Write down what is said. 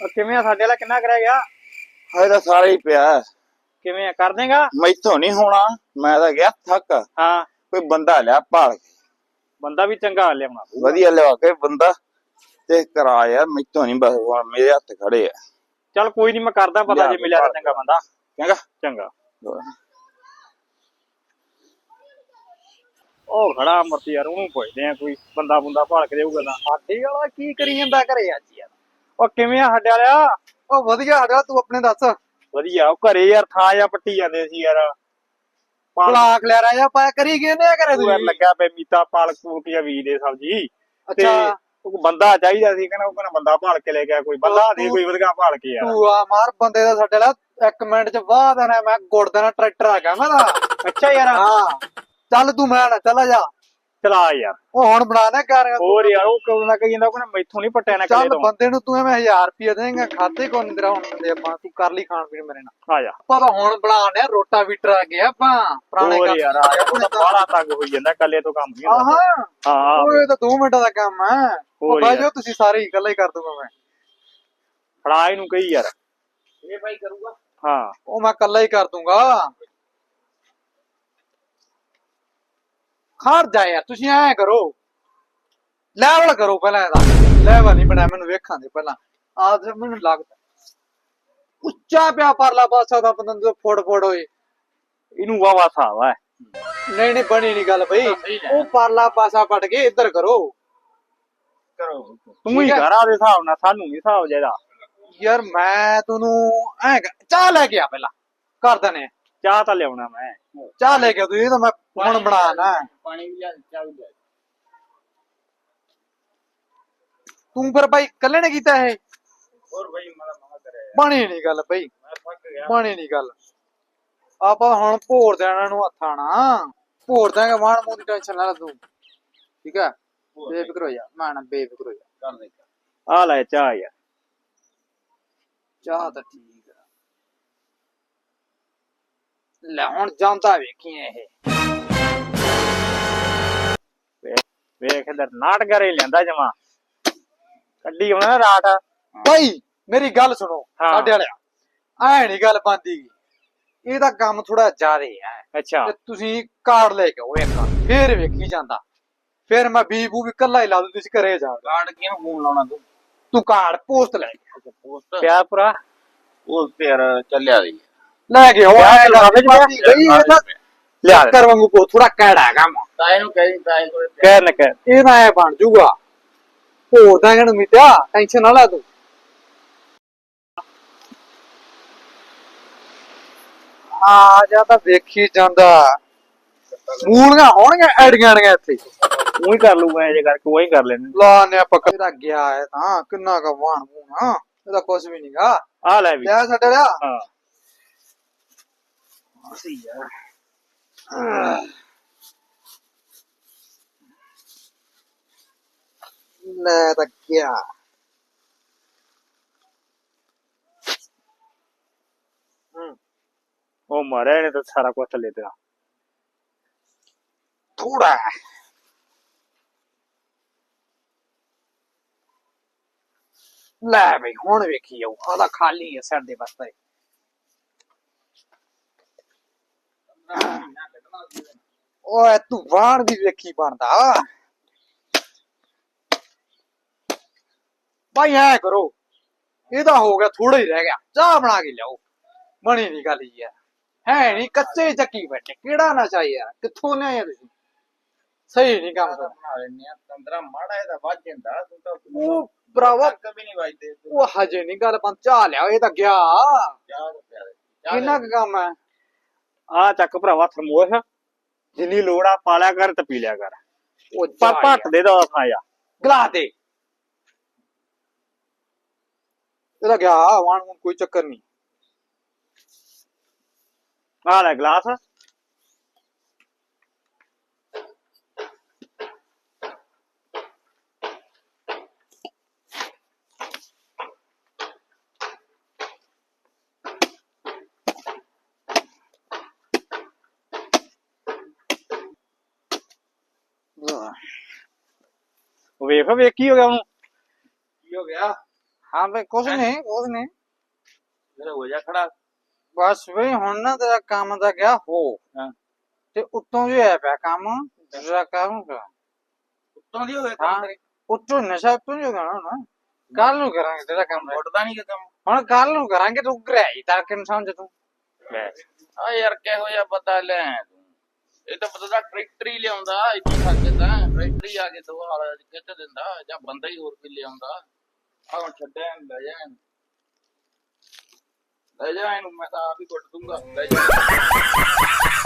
ਕਿਵੇਂ ਆ? ਸਾਡੇ ਵਾਲਾ ਕਿੰਨਾ ਕਰਿਆ ਗਿਆ? ਹਾਏ ਤਾਂ ਸਾਰਾ ਹੀ ਪਿਆ। ਕਿਵੇਂ ਆ? ਕਰ ਦੇਗਾ? ਮੈਥੋਂ ਨਹੀਂ ਹੋਣਾ। ਮੈਂ ਤਾਂ ਗਿਆ ਥੱਕ। ਹਾਂ। ਕੋਈ ਬੰਦਾ ਲਿਆ ਭਾਲ ਕੇ। ਬੰਦਾ ਵੀ ਚੰਗਾ ਲਿਆਉਣਾ ਵਧੀਆ ਲਿਆ ਕੇ ਬੰਦਾ। ਤੇ ਕਰਾ ਯਾਰ ਮੈਥੋਂ ਨਹੀਂ ਬਸ ਹੁਣ ਮੇਰੇ ਹੱਥ ਖੜੇ ਆ। ਚੱਲ ਕੋਈ ਨਹੀਂ ਮੈਂ ਕਰਦਾ ਪਤਾ ਜੇ ਮਿਲਿਆ ਤਾਂ। ਚੰਗਾ ਬੰਦਾ। ਚੰਗਾ? ਚੰਗਾ। ਉਹ ਖੜਾ ਮਰਤੀ ਯਾਰ ਉਹਨੂੰ ਪੁੱਛਦੇ ਆ ਕੋਈ। ਬੰਦਾ ਬੁੰਦਾ ਭਾਲ ਕੇ ਦੇਊਗਾ ਨਾ ਸਾਡੇ ਵਾਲਾ ਕੀ ਕਰੀ ਜਾਂਦਾ ਘਰੇ ਅੱਜ ਯਾਰ? ਉਹ ਕਿਵੇਂ ਆ ਸਾਡੇ ਵਾਲਿਆ? ਉਹ ਵਧੀਆ ਸਾਡਾ ਤੂੰ ਆਪਣੇ ਦੱਸ। ਵਧੀਆ ਉਹ ਘਰੇ ਯਾਰ ਥਾਂ ਜਾਂ ਪੱਟੀ ਜਾਂਦੇ ਸੀ ਯਾਰ। ਪਾਲਕ ਪਲਾਕ ਲੈ ਰਾਜਾ ਪਾਇਆ ਕਰੀ ਗਏ ਨੇ ਘਰੇ ਯਾਰ ਤੂੰ ਲੱਗਾ ਪਏ ਮੀਤਾ ਪਾਲਕ ਜਾਂ ਬੀਜ ਦੇ ਸਬਜੀ। ਤੇ ਅੱਛਾ। ਉਹ ਬੰਦਾ ਚਾਹੀਦਾ ਸੀ ਕਹਿੰਦਾ ਉਹ ਕਹਿੰਦਾ ਬੰਦਾ ਭਾਲ ਕੇ ਲੈ ਗਿਆ ਕੋਈ ਬੰਦਾ ਦੇ ਕੋਈ ਵਧੀਆ ਭਾਲ ਕੇ ਯਾਰ। ਤੂੰ ਆ ਮਾਰ ਬੰਦੇ ਦਾ ਸਾਡੇ ਵਾਲਾ ਇੱਕ ਮਿੰਟ ਚ ਬਾਅਦ ਆਣਾ ਮੈਂ ਗੁੜ ਦੇਣਾ ਟਰੈਕਟਰ ਆ ਗਿਆ ਮੈਂ ਦਾ ਅੱਛਾ ਯਾਰ। ਹਾਂ। ਚੱਲ ਤੂੰ ਮੈਂ ਨਾ ਚਲਾ ਜਾ। ਚਲਾ ਯਾਰ। ਉਹ ਹੁਣ ਬਣਾਣਾ ਕਰ ਹੋਰ ਯਾਰ ਉਹ ਕਿਉਂ ਨਾ ਕਹੀ ਜਾਂਦਾ ਉਹ ਕਹਿੰਦਾ ਮੈਥੋਂ ਨਹੀਂ ਪਟਿਆ ਨਾ ਚੱਲ ਕਰੇ ਤੋਂ। ਬੰਦੇ ਨੂੰ ਤੂੰ ਐਵੇਂ 1000 ਰੁਪਏ ਦੇਂਗਾ ਖਾਤੇ ਕੋ ਨਹੀਂ ਤੇਰਾ ਹੁਣ ਦੇ ਆਪਾਂ ਤੂੰ ਕਰ ਲਈ ਖਾਣ ਪੀਣ ਮੇਰੇ ਨਾਲ। ਆ ਜਾ। ਆਪਾਂ ਤਾਂ ਹੁਣ ਬਣਾਣੇ ਰੋਟਾ ਵੀਟਰ ਆ ਗਿਆ ਆਪਾਂ ਪੁਰਾਣੇ ਹੋਰ ਕੰਮ। ਯਾਰ ਆ ਉਹ ਬਾਹਲਾ ਤੰਗ ਹੋਈ ਜਾਂਦਾ ਕੱਲੇ ਤੋਂ ਕੰਮ ਨਹੀਂ ਹੁੰਦਾ। ਆਹਾਂ। ਹਾਂ ਓਏ ਤਾਂ 2 ਮਿੰਟਾਂ ਦਾ ਕੰਮ ਹੈ। ਉਹ ਹੋਰ ਬਾਈ ਯਾਰ। ਜੋ ਤੁਸੀਂ ਸਾਰੇ ਹੀ ਇਕੱਲਾ ਹੀ ਕਰ ਦੂੰਗਾ ਮੈਂ। ਫੜਾ ਇਹਨੂੰ ਕਹੀ ਯਾਰ। ਇਹ ਬਾਈ ਕਰੂਗਾ। ਹਾਂ। ਉਹ ਮੈਂ ਇਕੱਲਾ ਹੀ ਕਰ ਦੂੰਗਾ ਖੜ ਜਾ ਯਾਰ ਤੁਸੀਂ ਐ ਕਰੋ। ਲੈਵਲ ਕਰੋ ਪਹਿਲਾਂ ਇਹਦਾ। ਲੈਵਲ ਨਹੀਂ ਬਣਾਇਆ ਮੈਨੂੰ ਵੇਖਾਂ ਦੇ ਪਹਿਲਾਂ। ਤੇ ਮੈਨੂੰ ਲੱਗਦਾ। ਉੱਚਾ ਪਿਆ ਪਰਲਾ ਪਾਸਾ ਦਾ ਬੰਦਨ ਤੋਂ ਫੋੜ ਫੋੜ ਹੋਏ। ਇਹਨੂੰ ਵਾਵਾ ਸਾਵਾ ਨਹੀਂ ਨਹੀਂ ਬਣੀ ਨਹੀਂ ਗੱਲ ਬਈ। ਉਹ ਪਰਲਾ ਪਾਸਾ ਪਟ ਕੇ ਇੱਧਰ ਕਰੋ। ਕਰੋ। ਤੂੰ ਹੀ। ਘਰਾਂ ਦੇ ਹਿਸਾਬ ਨਾਲ ਸਾਨੂੰ ਨਹੀਂ ਹਿਸਾਬ ਜਿਹੜਾ ਯਾਰ ਮੈਂ ਤੁਹਾਨੂੰ ਐ ਚਾਹ ਲੈ ਕੇ ਆ ਪਹਿਲਾਂ। ਕਰ ਦਨੇ ਚਾਹ ਤਾਂ ਲਿਆਉਣਾ ਮੈਂ। ਚਾਹ ਲੈ ਕੇ ਆ ਤੂੰ ਇਹ ਤਾਂ ਮੈਂ ਹੁਣ ਬਣਾਣਾ ਪਾਣੀ ਵੀ ਲਿਆ ਚਾਹ ਵੀ ਲਿਆ। ਤੂੰ ਫਿਰ ਬਾਈ ਇਕੱਲੇ ਨੇ ਕੀਤਾ ਇਹ? ਹੋਰ ਬਈ ਮਾਰਾ ਮਹਾ ਕਰਿਆ ਬਣੀ ਨਹੀਂ ਗੱਲ ਬਈ। ਮੈਂ ਥੱਕ ਗਿਆ। ਬਣੀ ਨਹੀਂ ਗੱਲ। ਆਪਾਂ ਹੁਣ ਭੋਰ ਦੇਣਾ ਨੂੰ ਹੱਥਾਂ ਨਾ ਭੋਰ ਦਾਂਗੇ ਮਾਣ ਮੂੰਹ ਦੀ ਟੈਨਸ਼ਨ ਨਾ ਲੈ ਤੂੰ। ਠੀਕ ਹੈ ਬੇਫਿਕਰ ਹੋ ਜਾ। ਮੈਂ ਨਾ ਬੇਫਿਕਰ ਹੋ ਜਾ। ਕਰ ਦੇ। ਆ ਲੈ ਚਾਹ ਯਾਰ। ਚਾਹ ਤਾਂ ਠੀਕ ਆ। ਲੈ ਹੁਣ ਜਾਂਦਾ ਵੇਖੀ ਇਹ। ਵੇਖ ਇਧਰ ਨਾਟ ਕਰੇ ਲੈਂਦਾ ਜਮਾ। ਕੱਢੀ ਨਾ ਰਾਟ ਬਾਈ ਮੇਰੀ ਗੱਲ ਸੁਣੋ ਹਾਂ। ਸਾਡੇ ਵਾਲਿਆ। ਐ ਨਹੀਂ ਗੱਲ ਬੰਦੀ ਇਹ ਤਾਂ ਕੰਮ ਥੋੜਾ ਜ਼ਿਆਦੇ ਹੈ। ਅੱਛਾ। ਤੇ ਤੁਸੀਂ ਕਾਰਡ ਲੈ ਕੇ ਆਓ ਇੱਕ ਫੇਰ ਵੇਖੀ ਜਾਂਦਾ। ਫਿਰ ਮੈਂ ਬੀਬੂ ਵੀ ਕੱਲਾ ਹੀ ਲਾ ਦੂ ਤੁਸੀਂ ਘਰੇ ਜਾ ਕਾਰਡ ਕਿਹਨੂੰ ਫੋਨ ਲਾਉਣਾ ਤੂੰ? ਤੂੰ ਕਾਰਡ ਪੋਸਟ ਲੈ ਕੇ ਆ। ਪੋਸਟ। ਪਿਆ ਪੂਰਾ ਉਹ ਤੇ ਯਾਰ ਚੱਲਿਆ ਦੀ ਲੈ ਕੇ ਆਓ ਐ ਲਾ ਦੇ ਗੱਲ ਬੰਦੀ ਗਈ ਇਹ ਤਾਂ ਲਿਆ ਦੇ। ਕਰ ਵਾਂਗੂ ਕੋ ਥੋੜਾ ਕੈੜਾ ਹੈਗਾ ਮਾ ਤਾਏ ਨੂੰ ਕਹੀ ਤਾਏ ਕੋਲੇ ਕਹਿ ਨਾ ਕਹਿ ਇਹ ਤਾਂ ਐ ਬਣ ਜੂਗਾ। ਹੋਰ ਤਾਂ ਇਹਨੂੰ ਮਿੱਤਿਆ ਟੈਨਸ਼ਨ ਨਾ ਲੈ ਤੂੰ। ਆ ਜਾ ਤਾਂ ਵੇਖੀ ਜਾਂਦਾ। ਮੂਲੀਆਂ ਹੋਣਗੀਆਂ ਐਡੀਆਂ ਐਡੀਆਂ ਇੱਥੇ। ਉਹੀ ਕਰ ਲੂਗਾ ਇਹ ਜੇ ਕਰਕੇ ਉਹੀ ਕਰ ਲੈਣੇ ਲਾ ਨੇ ਆਪਾਂ ਗਿਆ ਹੈ ਤਾਂ ਕਿੰਨਾ ਕਾ ਵਾਣ ਮੂਣਾ ਇਹਦਾ ਕੁਝ ਵੀ ਨਹੀਂਗਾ ਆ ਲੈ ਵੀ। ਲਿਆ ਸਾਡੇ ਲਿਆ ਹਾਂ। ਲੈ ਤਾਂ ਗਿਆ ਉਹ ਮਾਰਿਆ ਇਹਨੇ ਤਾਂ ਸਾਰਾ ਕੁਝ ਥੱਲੇ ਤੇਰਾ ਥੋੜਾ ਲੈ ਬਈ, ਹੁਣ ਵੇਖੀ ਜਾਓ ਉਹਦਾ ਖਾਲੀ ਹੈ ਸਾਡੇ ਵਾਸਤੇ। ਓਏ ਤੂੰ ਵਾਣ ਦੀ ਵੇਖੀ ਬਣਦਾ। ਭਾਈ ਐ ਕਰੋ। ਇਹਦਾ ਹੋ ਗਿਆ ਥੋੜਾ ਹੀ ਰਹਿ ਗਿਆ। ਚਾਹ ਬਣਾ ਕੇ ਲਿਆਓ। ਬਣੀ ਨਹੀਂ ਗੱਲ ਯਾਰ ਹੈ ਨਹੀਂ ਕੱਚੇ ਚੱਕੀ ਬੈਠੇ। ਕਿਹੜਾ ਨਸ਼ਾ ਯਾਰ? ਕਿੱਥੋਂ ਲਿਆਏ ਤੁਸੀਂ? ਸਹੀ ਨਹੀਂ ਕੰਮ ਕਰਦਾ। ਬਣਾ ਲੈਨੇ ਆ ਤੰਦਰਾ ਮਾੜਾ ਇਹਦਾ ਵੱਜ ਜਾਂਦਾ। ਤੂੰ ਤਾਂ ਉਹ ਭਰਾਵਾ ਕभी ਨਹੀਂ ਵੱਜਦੇ। ਉਹ ਹਜੇ ਨਹੀਂ ਗੱਲ ਬੰਦ ਚਾਹ ਲਿਆ ਇਹ ਤਾਂ ਗਿਆ। ਕਿੰਨਾ ਕੰਮ ਹੈ? ਆ ਚੱਕ ਭਰਾਵਾ ਥਰਮੋਸ। ਜਿੰਨੀ ਲੋੜ ਆ ਪਾ ਲਿਆ ਕਰ ਤੇ ਪੀ ਲਿਆ ਕਰ। ਉਹ ਪਰ ਭੱਟ ਦੇ ਦਾ ਥਾਂ ਆ ਗਲਾ ਦੇ। ਇਹਦਾ ਗਿਆ ਹੁਣ ਕੋਈ ਚੱਕਰ ਨਹੀਂ। ਆ ਲੈ ਗਲਾਸ। ਵੇਖ ਵੇਖ ਕੀ ਹੋ ਗਿਆ ਉਹਨੂੰ? ਕੀ ਹੋ ਗਿਆ? ਹਾਂ ਬਈ ਕੁਛ ਨਹੀਂ ਕੁਛ ਨਹੀਂ। ਫਿਰ ਹੋ ਜਾ ਖੜਾ। ਬਸ ਬਈ ਹੁਣ ਨਾ ਤੇਰਾ ਕੰਮ ਦਾ ਗਿਆ ਹੋ। ਹਾਂ। ਤੇ ਉੱਤੋਂ ਵੀ ਹੋਇਆ ਪਿਆ ਕੰਮ ਦੂਜਾ ਕੰਮ ਕਰ ਉੱਤੋਂ ਦੀ ਹੋਏ ਹਾਂ। ਕੰਮ ਤੇਰੇ? ਉੱਤੋਂ ਨਸ਼ਾ ਉੱਤੋਂ ਜੋ ਗਾਣਾ ਨਾ ਕੱਲ ਨੂੰ ਕਰਾਂਗੇ ਤੇਰਾ ਕੰਮ। ਉੱਡਦਾ ਨਹੀਂ ਕਿਤੇ ਹੁਣ ਕੱਲ ਨੂੰ ਕਰਾਂਗੇ ਤੂੰ ਗ੍ਰਹਿ ਤਾਂ ਕਿ ਸਮਝ ਤੂੰ। ਆ ਯਾਰ ਕਿਹੋ ਜਿਹਾ ਪਤਾ ਲੈ ਤੂੰ ਇਹ ਤਾਂ ਪਤਾ ਦਾ ਟਰੈਕਟਰ ਹੀ ਲਿਆਉਂਦਾ ਇੱਥੇ ਖੱਜ ਤਾਂ ਟਰੈਕਟਰ ਹੀ ਆ ਕੇ ਦੋ ਹਾਲ ਕਿੱਥੇ ਦਿੰਦਾ ਜਾਂ ਬੰਦਾ ਹੀ ਹੋਰ ਵੀ ਲਿਆਉਂਦਾ। ਆ ਹੁਣ ਛੱਡਿਆ ਇਹਨੂੰ, ਲੈ ਜਾ ਇਹਨੂੰ। ਲੈ ਜਾ ਇਹਨੂੰ ਮੈਂ ਤਾਂ ਆਪ ਹੀ ਕੁੱਟ ਦੂੰਗਾ। ਲੈ ਜਾ।